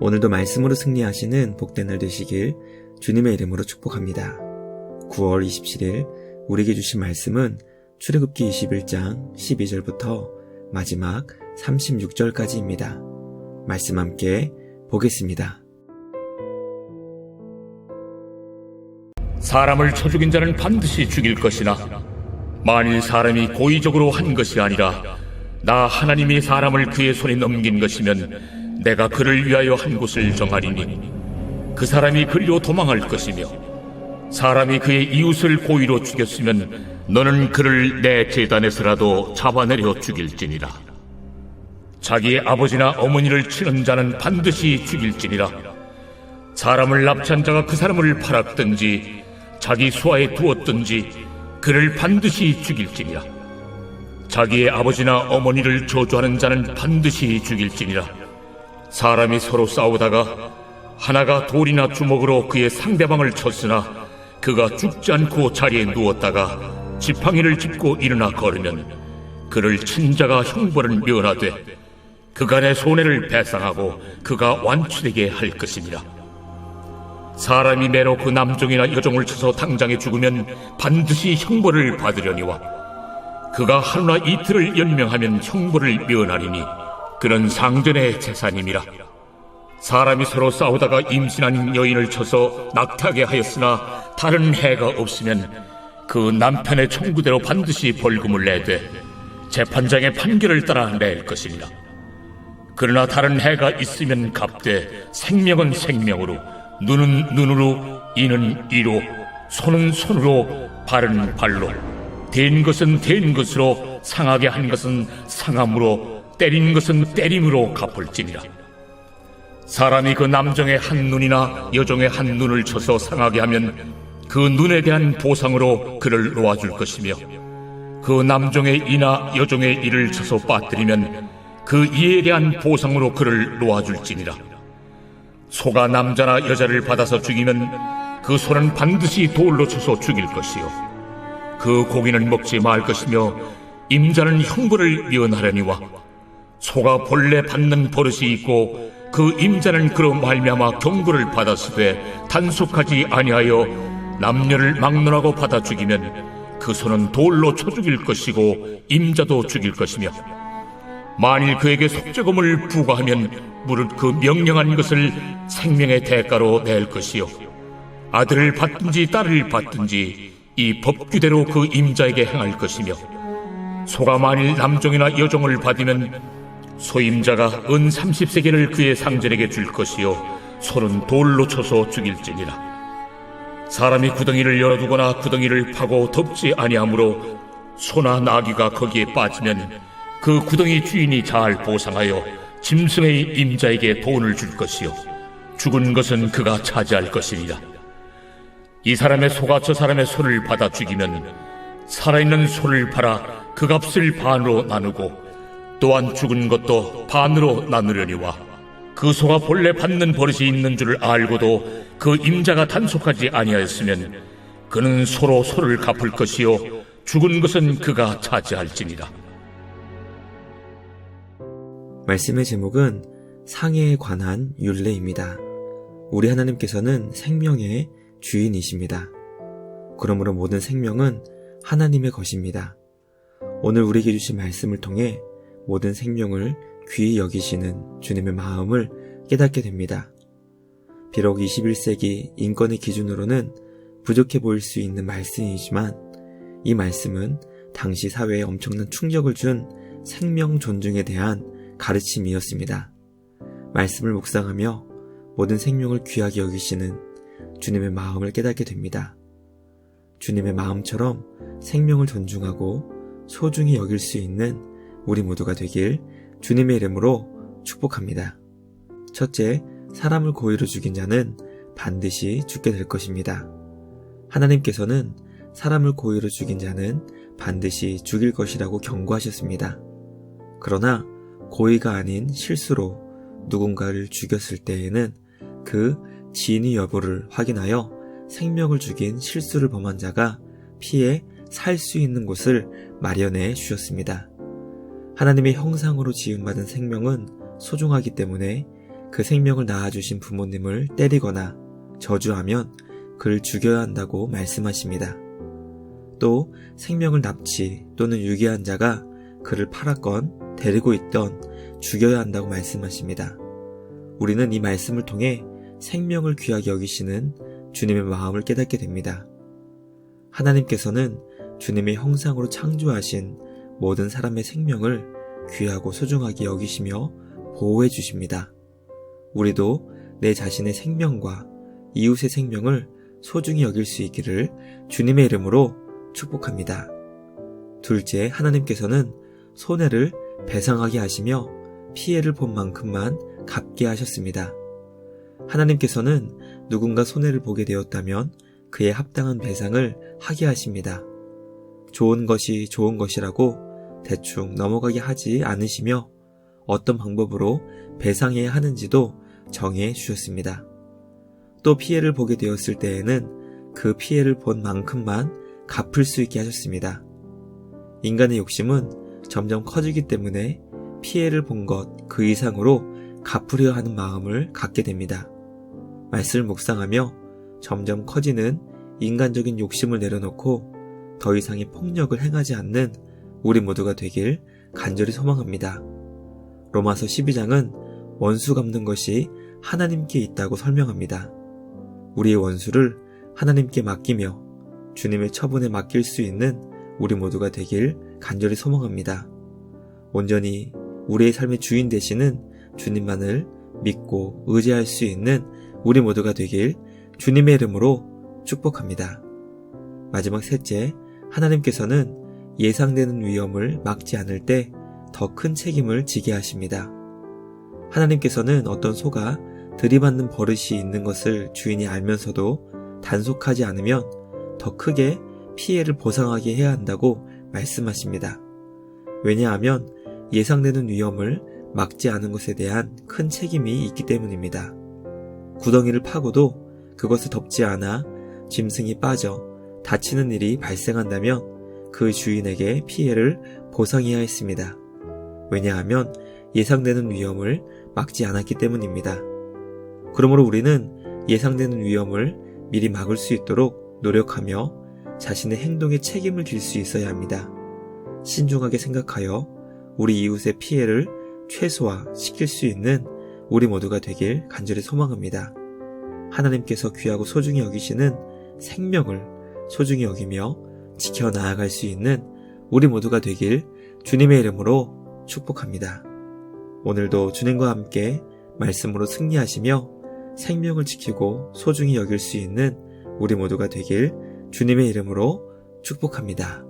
오늘도 말씀으로 승리하시는 복된 날 되시길 주님의 이름으로 축복합니다. 9월 27일 우리에게 주신 말씀은 출애굽기 21장 12절부터 마지막 36절까지입니다. 말씀 함께 보겠습니다. 사람을 쳐 죽인 자는 반드시 죽일 것이나 만일 사람이 고의적으로 한 것이 아니라 나 하나님이 사람을 그의 손에 넘긴 것이면 내가 그를 위하여 한 곳을 정하리니 그 사람이 그리로 도망할 것이며 사람이 그의 이웃을 고의로 죽였으면 너는 그를 내 재단에서라도 잡아내려 죽일지니라. 자기의 아버지나 어머니를 치는 자는 반드시 죽일지니라. 사람을 납치한 자가 그 사람을 팔았든지 자기 수하에 두었든지 그를 반드시 죽일지니라. 자기의 아버지나 어머니를 저주하는 자는 반드시 죽일지니라 사람이 서로 싸우다가 하나가 돌이나 주먹으로 그의 상대방을 쳤으나 그가 죽지 않고 자리에 누웠다가 지팡이를 짚고 일어나 걸으면 그를 친 자가 형벌을 면하되 그간의 손해를 배상하고 그가 완치되게 할 것이니라 사람이 매로 그 남종이나 여종을 쳐서 당장에 죽으면 반드시 형벌을 받으려니와 그가 하루나 이틀을 연명하면 형벌을 면하리니 그는 상전의 재산임이라. 사람이 서로 싸우다가 임신한 여인을 쳐서 낙타게 하였으나 다른 해가 없으면 그 남편의 청구대로 반드시 벌금을 내되 재판장의 판결을 따라 낼 것이니라 그러나 다른 해가 있으면 갚되 생명은 생명으로 눈은 눈으로 이는 이로 손은 손으로 발은 발로. 된 것은 된 것으로 상하게 한 것은 상함으로 때린 것은 때림으로 갚을지니라. 사람이 그 남정의 한 눈이나 여종의 한 눈을 쳐서 상하게 하면 그 눈에 대한 보상으로 그를 놓아줄 것이며 그 남종의 이나 여종의 이를 쳐서 빠뜨리면 그 이에 대한 보상으로 그를 놓아줄지니라. 소가 남자나 여자를 받아서 죽이면 그 소는 반드시 돌로 쳐서 죽일 것이요. 그 고기는 먹지 말 것이며 임자는 형벌을 면하려니와 소가 본래 받는 버릇이 있고 그 임자는 그로 말미암아 경고를 받았으되 단속하지 아니하여 남녀를 막론하고 받아 죽이면 그 소는 돌로 쳐 죽일 것이고 임자도 죽일 것이며 만일 그에게 속죄금을 부과하면 무릇 그 명령한 것을 생명의 대가로 낼 것이요. 아들을 받든지 딸을 받든지 이 법규대로 그 임자에게 행할 것이며 소가 만일 남종이나 여종을 받으면 소임자가 은 30세계를 그의 상전에게 줄 것이요 소는 돌로 쳐서 죽일지니라. 사람이 구덩이를 열어두거나 구덩이를 파고 덮지 아니하므로 소나 나귀가 거기에 빠지면 그 구덩이 주인이 잘 보상하여 짐승의 임자에게 돈을 줄 것이요 죽은 것은 그가 차지할 것이니라. 이 사람의 소가 저 사람의 소를 받아 죽이면 살아있는 소를 팔아 그 값을 반으로 나누고 또한 죽은 것도 반으로 나누려니와 그 소가 본래 받는 버릇이 있는 줄을 알고도 그 임자가 단속하지 아니하였으면 그는 소로 소를 갚을 것이요 죽은 것은 그가 차지할지니라 말씀의 제목은 상해에 관한 윤례입니다. 우리 하나님께서는 생명의 주인이십니다. 그러므로 모든 생명은 하나님의 것입니다. 오늘 우리에게 주신 말씀을 통해 모든 생명을 귀히 여기시는 주님의 마음을 깨닫게 됩니다. 비록 21세기 인권의 기준으로는 부족해 보일 수 있는 말씀이지만 이 말씀은 당시 사회에 엄청난 충격을 준 생명 존중에 대한 가르침이었습니다. 말씀을 묵상하며 모든 생명을 귀하게 여기시는 주님의 마음을 깨닫게 됩니다. 주님의 마음처럼 생명을 존중하고 소중히 여길 수 있는 우리 모두가 되길 주님의 이름으로 축복합니다. 첫째, 사람을 고의로 죽인 자는 반드시 죽게 될 것입니다. 하나님께서는 사람을 고의로 죽인 자는 반드시 죽일 것이라고 경고하셨습니다. 그러나 고의가 아닌 실수로 누군가를 죽였을 때에는 그 진위 여부를 확인하여 생명을 죽인 실수를 범한 자가 피해 살 수 있는 곳을 마련해 주셨습니다. 하나님의 형상으로 지음받은 생명은 소중하기 때문에 그 생명을 낳아주신 부모님을 때리거나 저주하면 그를 죽여야 한다고 말씀하십니다. 또 생명을 납치 또는 유기한 자가 그를 팔았건 데리고 있던 죽여야 한다고 말씀하십니다. 우리는 이 말씀을 통해 생명을 귀하게 여기시는 주님의 마음을 깨닫게 됩니다. 하나님께서는 주님의 형상으로 창조하신 모든 사람의 생명을 귀하고 소중하게 여기시며 보호해 주십니다. 우리도 내 자신의 생명과 이웃의 생명을 소중히 여길 수 있기를 주님의 이름으로 축복합니다. 둘째, 하나님께서는 손해를 배상하게 하시며 피해를 본 만큼만 갚게 하셨습니다. 하나님께서는 누군가 손해를 보게 되었다면 그에 합당한 배상을 하게 하십니다. 좋은 것이 좋은 것이라고 대충 넘어가게 하지 않으시며 어떤 방법으로 배상해야 하는지도 정해 주셨습니다. 또 피해를 보게 되었을 때에는 그 피해를 본 만큼만 갚을 수 있게 하셨습니다. 인간의 욕심은 점점 커지기 때문에 피해를 본 것 그 이상으로 갚으려 하는 마음을 갖게 됩니다. 말씀을 묵상하며 점점 커지는 인간적인 욕심을 내려놓고 더 이상의 폭력을 행하지 않는 우리 모두가 되길 간절히 소망합니다. 로마서 12장은 원수 갚는 것이 하나님께 있다고 설명합니다. 우리의 원수를 하나님께 맡기며 주님의 처분에 맡길 수 있는 우리 모두가 되길 간절히 소망합니다. 온전히 우리의 삶의 주인 되시는 주님만을 믿고 의지할 수 있는 우리 모두가 되길 주님의 이름으로 축복합니다. 마지막 셋째, 하나님께서는 예상되는 위험을 막지 않을 때 더 큰 책임을 지게 하십니다. 하나님께서는 어떤 소가 들이받는 버릇이 있는 것을 주인이 알면서도 단속하지 않으면 더 크게 피해를 보상하게 해야 한다고 말씀하십니다. 왜냐하면 예상되는 위험을 막지 않은 것에 대한 큰 책임이 있기 때문입니다. 구덩이를 파고도 그것을 덮지 않아 짐승이 빠져 다치는 일이 발생한다면 그 주인에게 피해를 보상해야 했습니다. 왜냐하면 예상되는 위험을 막지 않았기 때문입니다. 그러므로 우리는 예상되는 위험을 미리 막을 수 있도록 노력하며 자신의 행동에 책임을 질 수 있어야 합니다. 신중하게 생각하여 우리 이웃의 피해를 최소화시킬 수 있는 우리 모두가 되길 간절히 소망합니다. 하나님께서 귀하고 소중히 여기시는 생명을 소중히 여기며 지켜 나아갈 수 있는 우리 모두가 되길 주님의 이름으로 축복합니다. 오늘도 주님과 함께 말씀으로 승리하시며 생명을 지키고 소중히 여길 수 있는 우리 모두가 되길 주님의 이름으로 축복합니다.